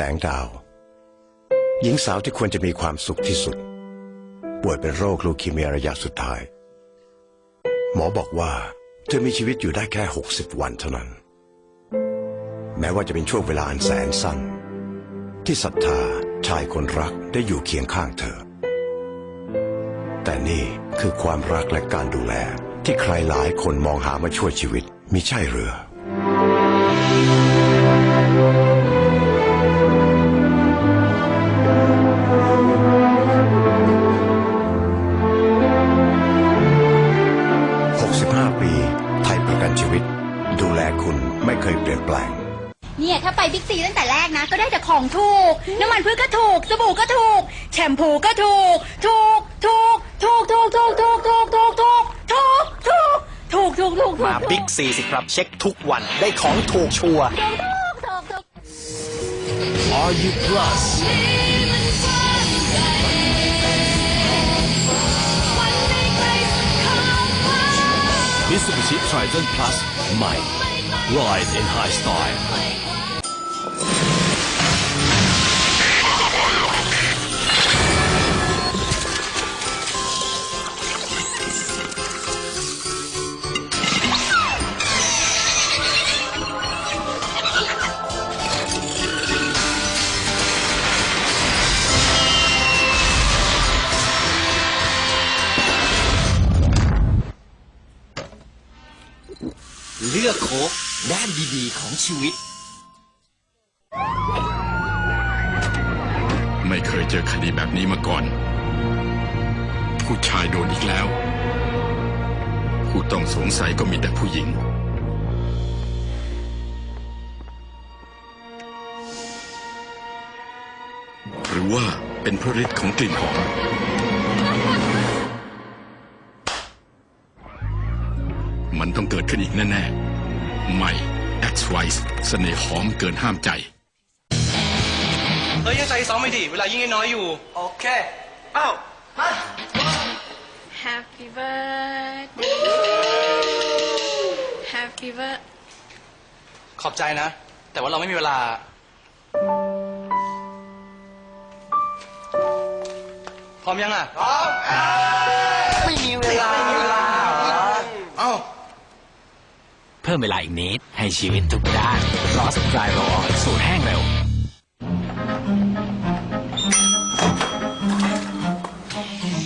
แสงดาว หญิงสาวที่ควรจะมีความสุขที่สุด ป่วยเป็นโรคลูคีเมียระยะสุดท้าย หมอบอกว่าเธอมีชีวิตอยู่ได้แค่ 60 วันเท่านั้น แม้ว่าจะเป็นช่วงเวลาอันแสนสั้น ที่ศรัทธาชายคนรักได้อยู่เคียงข้างเธอ แต่นี่คือความรักและการดูแลที่ใครหลายคนมองหามาช่วยชีวิตมิใช่เรือ ดูแลคุณไม่เคยเปลี่ยนแปลง เนี่ยถ้าไปบิ๊กซีตั้งแต่แรกนะ ก็ได้แต่ของถูก น้ำมันพืชก็ถูก สบู่ก็ถูก แชมพูก็ถูก ถูก ถูก ถูก ถูก ถูก ถูก ถูก ถูก ถูก ถูก ถูก ถูก ถูก ถูก มาบิ๊กซีสิครับเช็คทุกวันได้ของถูกชัวร์ถูกถูกถูก Are you plus มิ t ซูบิชิไทร n น Plus ให ม่ Ride in High Style เลือกโคกด้านดีๆของชีวิต ไม่เคยเจอคดีแบบนี้มาก่อน ผู้ชายโดนอีกแล้ว ผู้ต้องสงสัยก็มีแต่ผู้หญิง หรือว่าเป็นพระฤทธิ์ของกลิ่นหอม มันต้องเกิดขึ้นอีกแน่ๆ ใหม่ X Wise เสน่ห์หอมเกินห้ามใจ เฮ้ยยังใจซ้อมไม่ดี เวลายิ่งน้อยอยู่ โอเค อ้าว Happy birthday Happy birthday ขอบใจนะ แต่ว่าเราไม่มีเวลา พร้อมยังอะ พร้อม ไม่มีเวลาเอ้าเพิ่มเวลาอีกนิด ให้ชีวิตทุกด้านรอสดรายรอสูตรแห้งเร็ว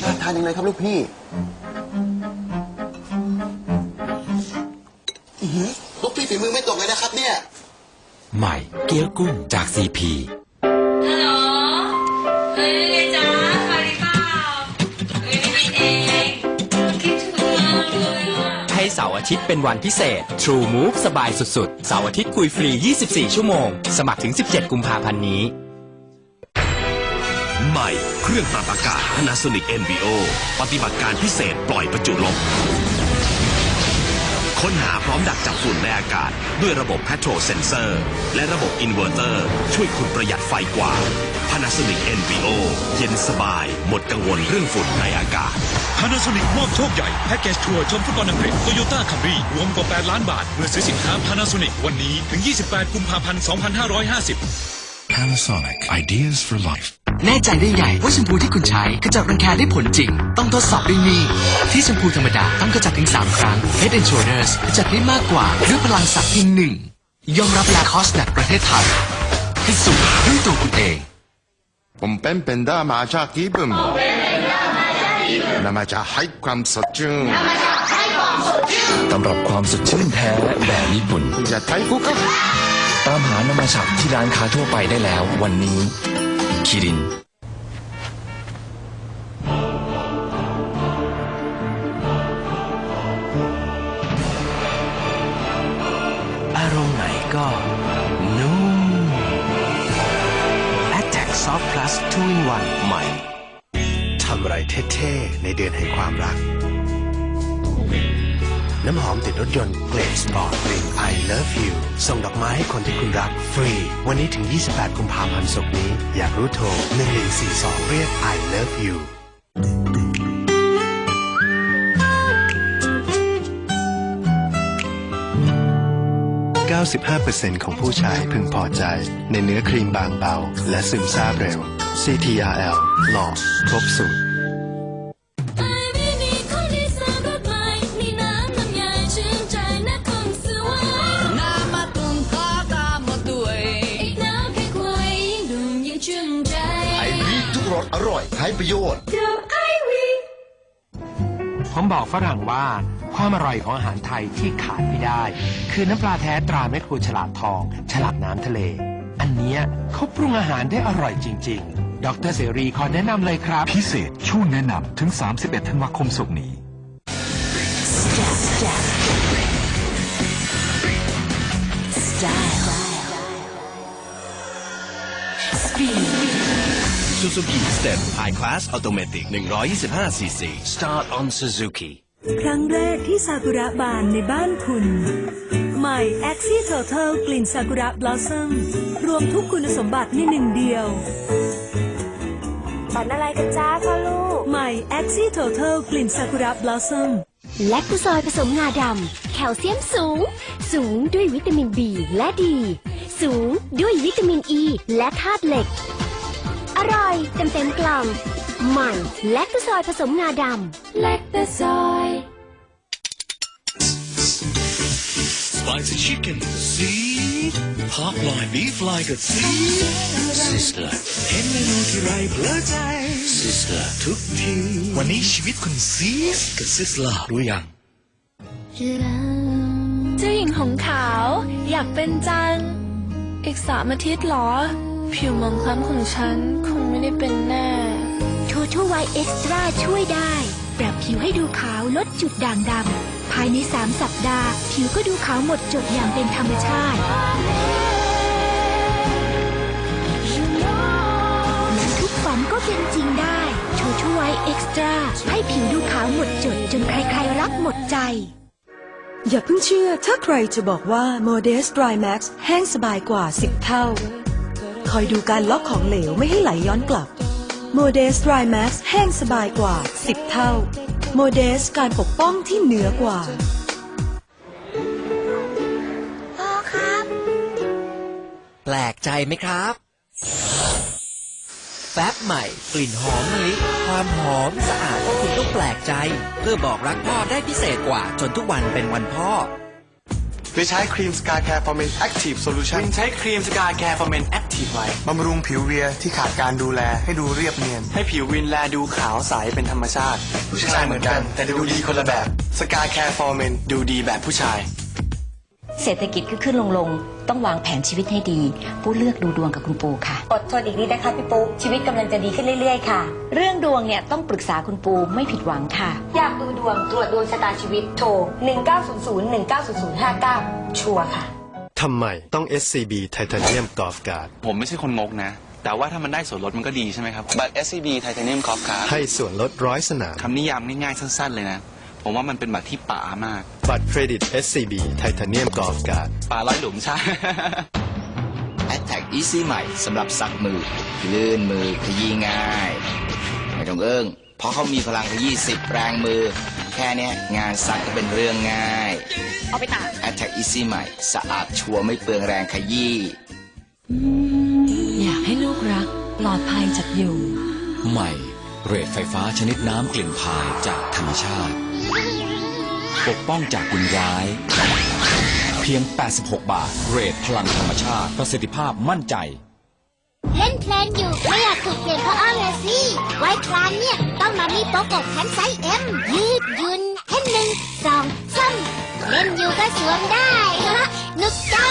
น่าทานยังไงครับลูกพี่อื้อหือลูกพี่ฝีมือไม่ตกเลยนะครับเนี่ย ใหม่เกี๊ยวกุ้งจากซีพี ฮัลโหลเฮ้ยไงจ๊ะสวัสดีเปล่าเฮ้ยไม่เอง ให้เสาร์อาทิตย์เป็นวันพิเศษ True Move สบายสุดๆ เสาร์อาทิตย์คุยฟรี 24 ชั่วโมง สมัครถึง 17 กุมภาพันธ์นี้ ใหม่ เครื่องปรับอากาศ Panasonic NVO ปฏิบัติการพิเศษปล่อยประจุลมค้นหาพร้อมดักจับฝุ่นในอากาศ ด้วยระบบ Petro Sensor และระบบ Inverter ช่วยคุณประหยัดไฟกว่า Panasonic NVO เย็นสบาย หมดกังวลเรื่องฝุ่นในอากาศ Panasonic มอบโชคใหญ่แพ็กเกจทัวร์ชมฟุตบอลอังกฤษโตโยต้าคัมรี่รวมกว่า 8 ล้านบาท เมื่อซื้อสินค้า Panasonic วันนี้ถึง 28 กุมภาพันธ์ 2550 Panasonic Ideas for Life แน่ใจได้ไงว่าแชมพูที่คุณใช้ขจัดรังแคได้ผลจริง ต้องทดสอบด้วยนี่ที่แชมพูธรรมดาต้องขจัดถึง 3 ครั้ง Head and Shoulders ขจัดได้มากกว่าด้วยพลังสักเพียงหนึ่งยอมรับลาคอสแนกประเทศไทยพิสูจน์ด้วยตัวคุณเองผมเป็นเป็นด้ามาจากญี่ปุ่น นำมาจากให้ความสดชื่นตำรับความสดชื่นแท้แบบญี่ปุ่นอย่าไทยฟุกครับตามหานามาฉับที่ร้านค้าทั่วไปได้แล้ว วันนี้ คิรินอารมณ์ไหนก็นุ่ม Attack Soft Plus 2 in 1ใหม่ทำอะไร เท่ๆ ในเดือนแห่งความรัก น้ำหอมติดรถยนต์เกรดสปอร์ตกลิ่น I love you ส่งดอกไม้ให้คนที่คุณรักฟรี วันนี้ถึง 28 กุมภาพันธ์ศกนี้ อยากรู้โทร 1142 เรียก I love you ก95%ของผู้ใช้พึงพอใจ ในเนื้อครีมบางเบา และซึมซาบเร็ว CTRL หล่อครบสูตร รีทุกรสอร่อยใช้ประโยชน์ ผมบอกฝรั่งว่า ความอร่อยของอาหารไทยที่ขาดไม่ได้ คือน้ำปลาแท้ตราแม่ครัวฉลาดทอง ฉลาดน้ำทะเล อันเนี้ยเขาปรุงอาหารได้อร่อยจริง ๆ ดรเสรีขอแนะนำเลยครับ พิเศษช่วงแนะนำถึง 31 ธันวาคมศกนี้ Suzuki Step High Class Automatic 125 cc Start on Suzuki ครั้งแรกที่ซากุระบานในบ้านคุณ ใหม่ a x i Total กลิ่นซากุระบลอสซัมรวมทุกคุณสมบัติในหนึ่งเดียวฝันอะไรกันจ้าพ่อลูก ใหม่ a x i Total กลิ่นซากุระบลอสซัมแลคโตซอยผสมงาดำ แคลเซียมสูง สูงด้วยวิตามิน B และดี สูงด้วยวิตามินอ e ีและธาตุเหล็กอ ร่อยเต็มเต็มๆกล่องใหม่แลคโตซอยผสมงาดำแลคโตซอย Spicy chicken ซีดพอกลอยบีฟลอยกับซีด Sister เห็นเมนูที่ไรเพลิดใจ Sister ทุกที วันนี้ชีวิตคุณซีดกับซิสลารู้ยังเจ้าหญิงของขาว อยากเป็นจัง อีกสามอาทิตย์เหรอ ผิวหมองคล้ำของฉันคงไม่ได้เป็นแน่โททูไวเอ็กซ์ตร้าช่วยได้ ปรับผิวให้ดูขาวลดจุดด่างดำ ภายใน 3 สัปดาห์ ผิวก็ดูขาวหมดจดอย่างเป็นธรรมชาติ และทุกฝันก็เป็นจริงได้โททูไวเอ็กซ์ตร้าให้ผิวดูขาวหมดจดจนใครๆรักหมดใจ อย่าเพิ่งเชื่อถ้าใครจะบอกว่า Modest Dry Max แห้งสบายกว่า 10 เท่า คอยดูการล็อกของเหลวไม่ให้ไหลย้อนกลับ Modest Dry Max แห้งสบายกว่า 10 เท่า Modest การปกป้องที่เหนือกว่า พ่อครับ แปลกใจไหมครับ แฟบใหม่ กลิ่นหอมมะลิ ความหอมสะอาดที่คุณต้องแปลกใจ เพื่อบอกรักพ่อได้พิเศษกว่าจนทุกวันเป็นวันพ่อ วิใช้ครีมสกาแคร์ฟอร์เมนแอคทีฟโซลูชันวินใช้ครีมสกาแคร์ฟอร์เมนแอคทีฟไว้บำรุงผิวเวียที่ขาดการดูแลให้ดูเรียบเนียน ให้ผิววินแลดูขาวใสเป็นธรรมชาติ ผู้ชายเหมือนกัน แต่ดูดีคนละแบบสกาแคร์ฟอร์เมนดูดีแบบผู้ชาย เศรษฐกิจขึ้นขึ้นลงลงต้องวางแผนชีวิตให้ดี ผู้เลือกดูดวงกับคุณปูค่ะ อดทนอีกนิดนะคะพี่ปูชีวิตกำลังจะดีขึ้นเรื่อยๆค่ะ เรื่องดวงเนี่ยต้องปรึกษาคุณปูไม่ผิดหวังค่ะ อยากดูดวงตรวจดวงชะตาชีวิตโทร 1900 190059 ชัวร์ค่ะทำไมต้อง SCB Titanium Golf Guard ผมไม่ใช่คนงกนะ แต่ว่าถ้ามันได้ส่วนลดมันก็ดีใช่ไหมครับบัตร SCB Titanium Golf Card ให้ส่วนลดร้อยสนามคำนิยามง่ายๆสั้น ๆ เลยนะ ผมว่ามันเป็นบัตรที่ป๋ามาก บัตรเครดิต SCB Titanium Golf Guard ป๋าร้อยหลุมใช่ Attack Easy ใหม่สำหรับสักมือลื่นมือขยี้ง่ายไม่ต้องเอิ้งเพราะเขามีพลังขยี้สิบแรงมือ แค่เนี้ยงานสักก็เป็นเรื่องง่าย เอาไปตาก Attack Easy ใหม่สะอาดชัวร์ไม่เปลืองแรงขยี้อยากให้ลูกรักปลอดภัยจากยุงใหม่ เรทไฟฟ้าชนิดน้ำกลิ่นพายจากธรรมชาติ ปกป้องจากยุงร้าย เพียง 86 บาท เรทพลังธรรมชาติ ประสิทธิภาพมั่นใจ เล่นเพลนอยู่ ไม่อยากถูกเปลี่ยนเพราะอ้อเลยสิไว้คลานเนี่ย ต้องมามีโป๊กกแขนไซส์เอ็มยืดหยุ่นแค่หนึ่งสองสามเล่นอยู่ก็สวมได้ฮะนึกจ้า